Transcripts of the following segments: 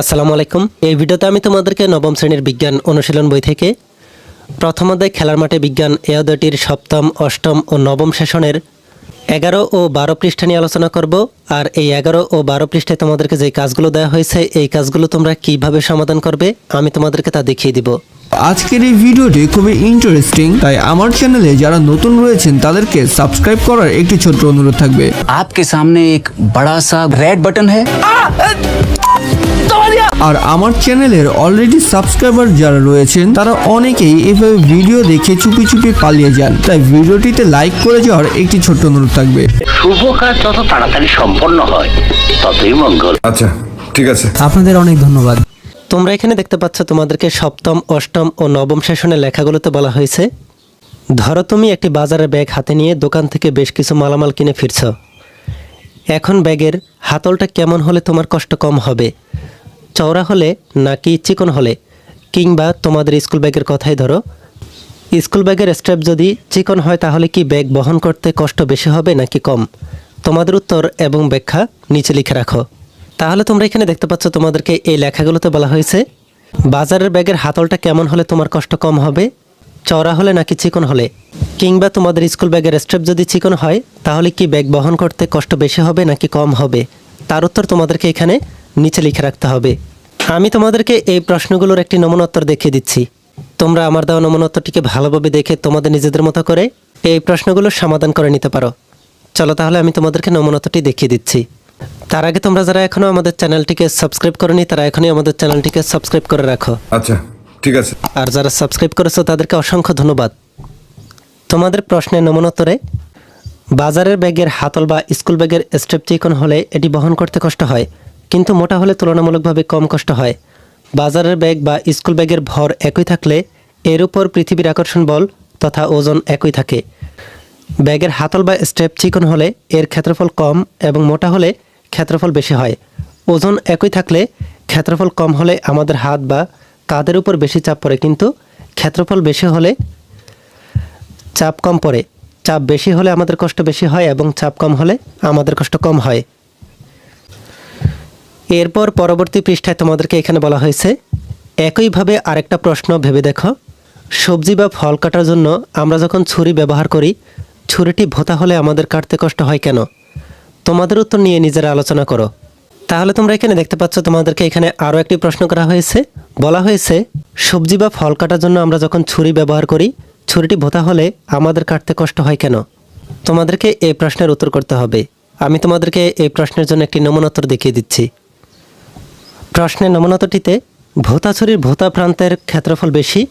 আসসালামু আলাইকুম এই ভিডিওতে আমি তোমাদেরকে নবম শ্রেণীর বিজ্ঞান অনুশীলন বই থেকে প্রথম অধ্যায় খেলার মাঠে বিজ্ঞান এ অধ্যায়টির সপ্তম অষ্টম ও নবম সেশনের এগারো ও বারো পৃষ্ঠা নিয়ে আলোচনা করব আর এই এগারো ও বারো পৃষ্ঠায় তোমাদেরকে যে কাজগুলো দেওয়া হয়েছে এই কাজগুলো তোমরা কিভাবে সমাধান করবে আমি তোমাদেরকে তা দেখিয়ে দিব আজকের এই ভিডিওটি খুবই ইন্টারেস্টিং তাই আমার চ্যানেলে যারা নতুন রয়েছেন তাদেরকে সাবস্ক্রাইব করার একটি ছোট্ট অনুরোধ থাকবে आपके सामने एक बड़ा सा रेड बटन है আর আমার চ্যানেলের অলরেডি সাবস্ক্রাইবার যারা রয়েছেন তারা অনেকেই এভাবে ভিডিও দেখে চুপি চুপি পালিয়ে যান। তাই ভিডিওটিতে লাইক করে যাওয়ার একটি ছোট্ট অনুরোধ থাকবে। শুভ কাজ যত তাড়াতাড়ি সম্পন্ন হয় ততই মঙ্গল। আচ্ছা ঠিক আছে। আপনাদের অনেক ধন্যবাদ। তোমরা এখানে দেখতে পাচ্ছ তোমাদেরকে সপ্তম অষ্টম ও নবম সেশনের লেখাগুলোতে বলা হয়েছে। ধরো তুমি একটি বাজারের ব্যাগ হাতে নিয়ে দোকান থেকে বেশ কিছু মালামাল কিনে ফিরছ। এখন ব্যাগের হাতলটা কেমন হলে তোমার কষ্ট কম হবে? চওড়া হলে নাকি চিকন হলে? কিংবা তোমাদের স্কুল ব্যাগের কথাই ধরো। স্কুল ব্যাগের স্ট্র্যাপ যদি চিকন হয় তাহলে কি ব্যাগ বহন করতে কষ্ট বেশি হবে নাকি কম? তোমাদের উত্তর এবং ব্যাখ্যা নিচে লিখে রাখো। তাহলে তোমরা এখানে দেখতে পাচ্ছ তোমাদেরকে এই লেখাগুলোতে বলা হয়েছে, বাজারের ব্যাগের হাতলটা কেমন হলে তোমার কষ্ট কম হবে? চওড়া হলে নাকি চিকন হলে? কিংবা তোমাদের স্কুল ব্যাগের স্ট্র্যাপ যদি চিকন হয়, তাহলে কি ব্যাগ বহন করতে কষ্ট বেশি হবে নাকি কম হবে? তার উত্তর তোমাদেরকে এখানে নিচে লিখে রাখতে হবে। আমি তোমাদেরকে এই প্রশ্নগুলোর একটি নমুনা উত্তর দেখিয়ে দিচ্ছি। তোমরা আমার দেওয়া নমুনা ভালোভাবে দেখে তোমাদের নিজেদের মতো করে এই প্রশ্নগুলোর সমাধান করে নিতে পারো। চলো তাহলে আমি তোমাদেরকে নমুনা দেখিয়ে দিচ্ছি। তার আগে তোমরা যারা এখনও আমাদের চ্যানেলটিকে সাবস্ক্রাইব করনি তারা এখনই আমাদের চ্যানেলটিকে সাবস্ক্রাইব করে রাখো। আচ্ছা ঠিক আছে। আর যারা সাবস্ক্রাইব করেছ তাদেরকে অসংখ্য ধন্যবাদ। তোমাদের প্রশ্নের নমুনোত্তরে বাজারের ব্যাগের হাতল বা স্কুল ব্যাগের স্টেপ চিকন হলে এটি বহন করতে কষ্ট হয়। কিন্তু মোটা হলে তুলনামূলকভাবে কম কষ্ট হয়। বাজারের ব্যাগ বা স্কুল ব্যাগের ভর একই থাকলে এর উপর পৃথিবীর আকর্ষণ বল তথা ওজন একই থাকে। ব্যাগের হাতল বা স্টেপ চিকন হলে এর ক্ষেত্রফল কম এবং মোটা হলে ক্ষেত্রফল বেশি হয়। ওজন একই থাকলে ক্ষেত্রফল কম হলে আমাদের হাত বা কাঁধের উপর বেশি চাপ পড়ে, কিন্তু ক্ষেত্রফল বেশি হলে চাপ কম পড়ে। চাপ বেশি হলে আমাদের কষ্ট বেশি হয় এবং চাপ কম হলে আমাদের কষ্ট কম হয়। এরপর পরবর্তী পৃষ্ঠায় তোমাদেরকে এখানে বলা হয়েছে, একইভাবে আরেকটা প্রশ্ন ভেবে দেখো। সবজি বা ফল কাটার জন্য আমরা যখন ছুরি ব্যবহার করি, ছুরিটি ভোতা হলে আমাদের কাটতে কষ্ট হয় কেন? তোমাদের উত্তর নিয়ে নিজেরা আলোচনা করো। তাহলে তোমরা এখানে দেখতে পাচ্ছ তোমাদেরকে এখানে আরও একটি প্রশ্ন করা হয়েছে। বলা হয়েছে, সবজি বা ফল কাটার জন্য আমরা যখন ছুরি ব্যবহার করি, ছুরিটি ভোতা হলে আমাদের কাটতে কষ্ট হয় কেন? তোমাদেরকে এই প্রশ্নের উত্তর করতে হবে। আমি তোমাদেরকে এই প্রশ্নের জন্য একটি নমুনা উত্তর দেখিয়ে দিচ্ছি। প্রশ্নের নমুনাতটিতে ভোতাছড়ির ভোতা প্রান্তের ক্ষেত্রফল বেশি,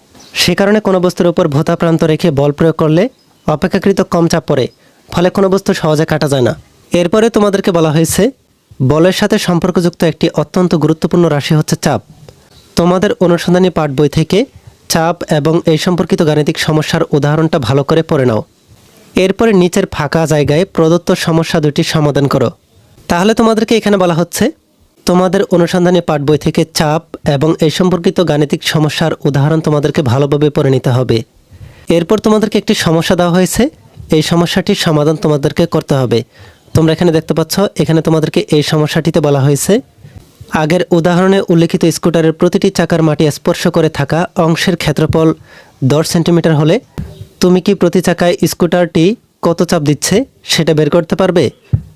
সে কারণে কোনো বস্তুর উপর ভোতা প্রান্ত রেখে বল প্রয়োগ করলে অপেক্ষাকৃত কম চাপ পড়ে, ফলে কোনো বস্তু সহজে কাটা যায় না। এরপরে তোমাদেরকে বলা হয়েছে, বলের সাথে সম্পর্কযুক্ত একটি অত্যন্ত গুরুত্বপূর্ণ রাশি হচ্ছে চাপ। তোমাদের অনুসন্ধানী পাঠ বই থেকে চাপ এবং এই সম্পর্কিত গাণিতিক সমস্যার উদাহরণটা ভালো করে পড়ে নাও। এরপরে নিচের ফাঁকা জায়গায় প্রদত্ত সমস্যা দুটি সমাধান করো। তাহলে তোমাদেরকে এখানে বলা হচ্ছে তোমাদের অনুসন্ধানী পাঠ বই থেকে চাপ এবং এই সম্পর্কিত গাণিতিক সমস্যার উদাহরণ তোমাদেরকে ভালোভাবে পড়ে নিতে হবে। এরপর তোমাদেরকে একটি সমস্যা দেওয়া হয়েছে। এই সমস্যাটির সমাধান তোমাদেরকে করতে হবে। তোমরা এখানে দেখতে পাচ্ছ, এখানে তোমাদেরকে এই সমস্যাটিতে বলা হয়েছে। আগের উদাহরণে উল্লেখিত স্কুটারের প্রতিটি চাকার মাটি স্পর্শ করে থাকা অংশের ক্ষেত্রফল দশ সেন্টিমিটার হলে তুমি কি প্রতি চাকায় স্কুটারটি কত চাপ দিচ্ছে সেটা বের করতে পারবে?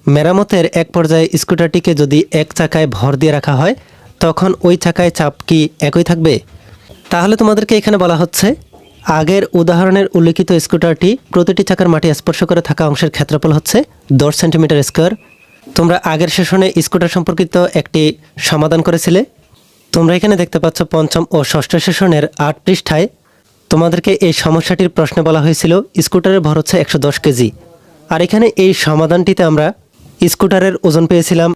মেরামতের এক পর্যায়ে স্কুটারটিকে যদি এক চাকায় ভর দিয়ে রাখা হয়, তখন ওই চাকায় চাপ কি একই থাকবে? তাহলে তোমাদেরকে এখানে বলা হচ্ছে, আগের উদাহরণের উল্লেখিত স্কুটারটি প্রতিটি চাকার মাটি স্পর্শ করে থাকা অংশের ক্ষেত্রফল হচ্ছে দশ সেন্টিমিটার স্কোয়ার। তোমরা আগের সেশনে স্কুটার সম্পর্কিত একটি সমাধান করেছিলে। তোমরা এখানে দেখতে পাচ্ছ পঞ্চম ও ষষ্ঠ সেশনের আট পৃষ্ঠায় তোমাদেরকে এই সমস্যাটির প্রশ্নে বলা হয়েছিল, স্কুটারের ভর হচ্ছে একশো দশ কেজি। আর এখানে এই সমাধানটিতে আমরা স্কুটারের ওজন পেয়েছিলাম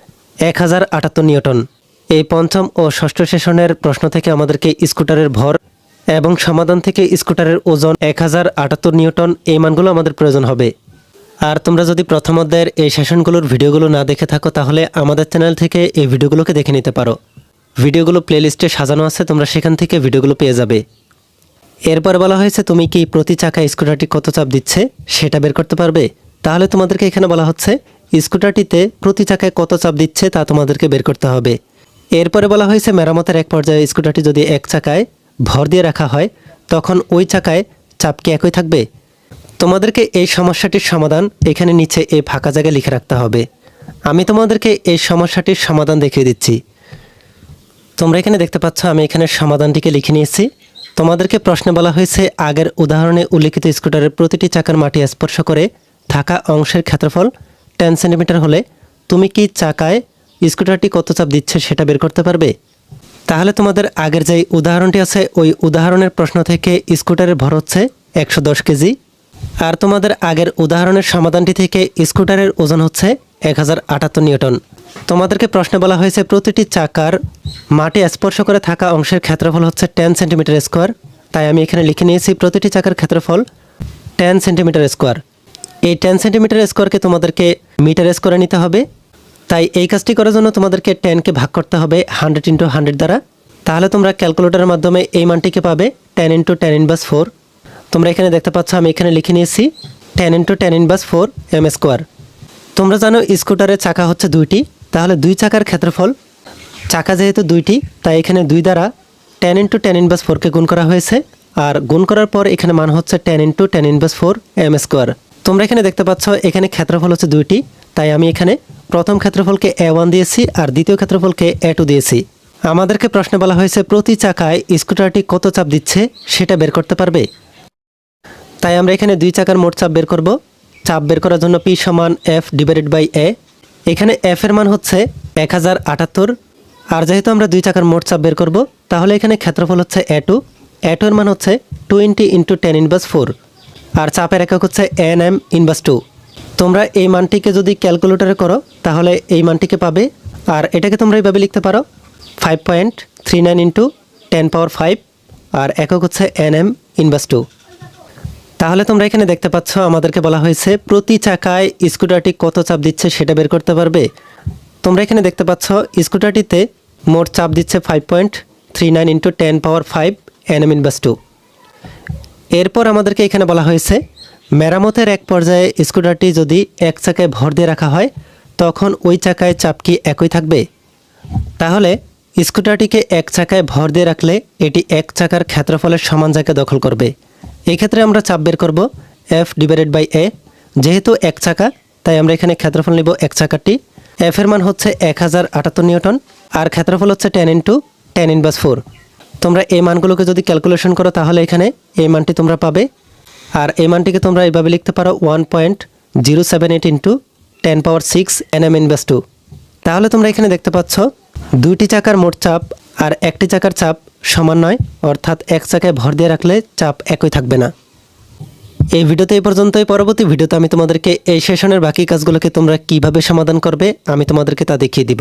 এক হাজার আটাত্তর নিউটন। এই পঞ্চম ও ষষ্ঠ সেশনের প্রশ্ন থেকে আমাদেরকে স্কুটারের ভর এবং সমাধান থেকে স্কুটারের ওজন এক হাজার আটাত্তর নিউটন এই মানগুলো আমাদের প্রয়োজন হবে। আর তোমরা যদি প্রথম অধ্যায়ের এই সেশনগুলোর ভিডিওগুলো না দেখে থাকো, তাহলে আমাদের চ্যানেল থেকে এই ভিডিওগুলোকে দেখে নিতে পারো। ভিডিওগুলো প্লেলিস্টে সাজানো আছে, তোমরা সেখান থেকে ভিডিওগুলো পেয়ে যাবে। এরপর বলা হয়েছে, তুমি কি প্রতি চাকা স্কুটারটি কত চাপ দিচ্ছে সেটা বের করতে পারবে? তাহলে তোমাদেরকে এখানে বলা হচ্ছে স্কুটারটিতে প্রতি চাকায় কত চাপ দিচ্ছে তা তোমাদেরকে বের করতে হবে। এরপরে বলা হয়েছে মেরামতের এক পর্যায়ে স্কুটারটি যদি এক চাকায় ভর দিয়ে রাখা হয়, তখন ওই চাকায় চাপ কি একই থাকবে? তোমাদেরকে এই সমস্যাটির সমাধান এখানে নিচে এই ফাঁকা জায়গায় লিখে রাখতে হবে। আমি তোমাদেরকে এই সমস্যাটির সমাধান দেখিয়ে দিচ্ছি। তোমরা এখানে দেখতে পাচ্ছ, আমি এখানে সমাধানটিকে লিখে নিয়েছি। তোমাদেরকে প্রশ্নে বলা হয়েছে, আগের উদাহরণে উল্লেখিত স্কুটারের প্রতিটি চাকার মাটি স্পর্শ করে থাকা অংশের ক্ষেত্রফল টেন সেন্টিমিটার হলে তুমি কি চাকায় স্কুটারটি কত চাপ দিচ্ছে সেটা বের করতে পারবে? তাহলে তোমাদের আগের যে উদাহরণটি আছে, ওই উদাহরণের প্রশ্ন থেকে স্কুটারের ভর হচ্ছে একশো দশ কেজি। আর তোমাদের আগের উদাহরণের সমাধানটি থেকে স্কুটারের ওজন হচ্ছে এক হাজার আটাত্তর নিউটন। তোমাদেরকে প্রশ্নে বলা হয়েছে, প্রতিটি চাকার মাটি স্পর্শ করে থাকা অংশের ক্ষেত্রফল হচ্ছে টেন সেন্টিমিটার স্কোয়ার। তাই আমি এখানে লিখে নিয়েছি, প্রতিটি চাকার ক্ষেত্রফল টেন সেন্টিমিটার স্কোয়ার। এই টেন সেন্টিমিটার স্কোয়ারকে তোমাদেরকে মিটার স্কোয়ারে নিতে হবে। তাই এই কাজটি করার জন্য তোমাদেরকে টেনকে ভাগ করতে হবে হান্ড্রেড ইন্টু হান্ড্রেড দ্বারা। তাহলে তোমরা ক্যালকুলেটরের মাধ্যমে এই মানটিকে পাবে ten into ten inverse four তোমরা এখানে দেখতে পাচ্ছ, আমি এখানে লিখে নিয়েছি ten into ten inverse four m square তোমরা জানো স্কুটারের চাকা হচ্ছে দুইটি, তাহলে দুই চাকার ক্ষেত্রফল, চাকা যেহেতু দুইটি, তাই এখানে দুই দ্বারা টেন ইন্টু টেন ইনবাস ফোরকে গুণ করা হয়েছে। আর গুণ করার পর এখানে মান হচ্ছে ten into ten inverse four m square তোমরা এখানে দেখতে পাচ্ছ, এখানে ক্ষেত্রফল হচ্ছে দুইটি। তাই আমি এখানে প্রথম ক্ষেত্রফলকে এ ওয়ান দিয়েছি আর দ্বিতীয় ক্ষেত্রফলকে এ টু দিয়েছি। আমাদেরকে প্রশ্নে বলা হয়েছে, প্রতি চাকায় স্কুটারটি কত চাপ দিচ্ছে সেটা বের করতে পারবে? তাই আমরা এখানে দুই চাকার মোট চাপ বের করব। চাপ বের করার জন্য পি সমান এফ ডিভাইডেড বাই এ এখানে এফ এর মান হচ্ছে এক হাজার আটাত্তর। আর যেহেতু আমরা দুই চাকার মোট চাপ বের করব, তাহলে এখানে ক্ষেত্রফল হচ্ছে এ টু এ এর মান হচ্ছে twenty into ten inverse four আর চাপের একক হচ্ছে এন এম ইনভাস টু। তোমরা এই মানটিকে যদি ক্যালকুলেটরে করো, তাহলে এই মানটিকে পাবে। আর এটাকে তোমরা এইভাবে লিখতে পারো five point three nine into ten power five আর একক হচ্ছে এন এম ইনভাস টু। তাহলে তোমরা এখানে দেখতে পাচ্ছ, আমাদেরকে বলা হয়েছে প্রতি চাকায় স্কুটারটি কত চাপ দিচ্ছে সেটা বের করতে পারবে। তোমরা এখানে দেখতে পাচ্ছ, স্কুটারটিতে মোট চাপ দিচ্ছে five point three nine into ten power five N M inverse two. এরপর আমাদেরকে এখানে বলা হয়েছে, মেরামতের এক পর্যায়ে স্কুটারটি যদি এক চাকায় ভর দিয়ে রাখা হয়, তখন ওই চাকায় চাপ কি একই থাকবে? তাহলে স্কুটারটিকে এক চাকায় ভর দিয়ে রাখলে এটি এক চাকার ক্ষেত্রফলের সমান জায়গা দখল করবে। এই ক্ষেত্রে আমরা চাপ বের করব এফ ডিভাইডেড বাই এ যেহেতু এক চাকা, তাই আমরা এখানে ক্ষেত্রফল নিব এক চাকাটি এফ এর মান হচ্ছে এক হাজার আটাত্তর নিউটন, আর ক্ষেত্রফল হচ্ছে ten into ten inverse four তোমরা এই মানগুলোকে যদি ক্যালকুলেশন করো তাহলে এখানে এই মানটি তোমরা পাবে। আর এই মানটিকে তোমরা এইভাবে লিখতে পারো one point zero seven eight into ten power six N M inverse two তাহলে তোমরা এখানে দেখতে পাচ্ছ, দুইটি চাকার মোট চাপ আর একটি চাকার চাপ সমান নয়, অর্থাৎ এক চাকায় ভর দিয়ে রাখলে চাপ একই থাকবে না। এই ভিডিওতে এই পর্যন্তই। পরবর্তী ভিডিওতে আমি তোমাদেরকে এই সেশনের বাকি কাজগুলোকে তোমরা কীভাবে সমাধান করবে, আমি তোমাদেরকে তা দেখিয়ে দিব।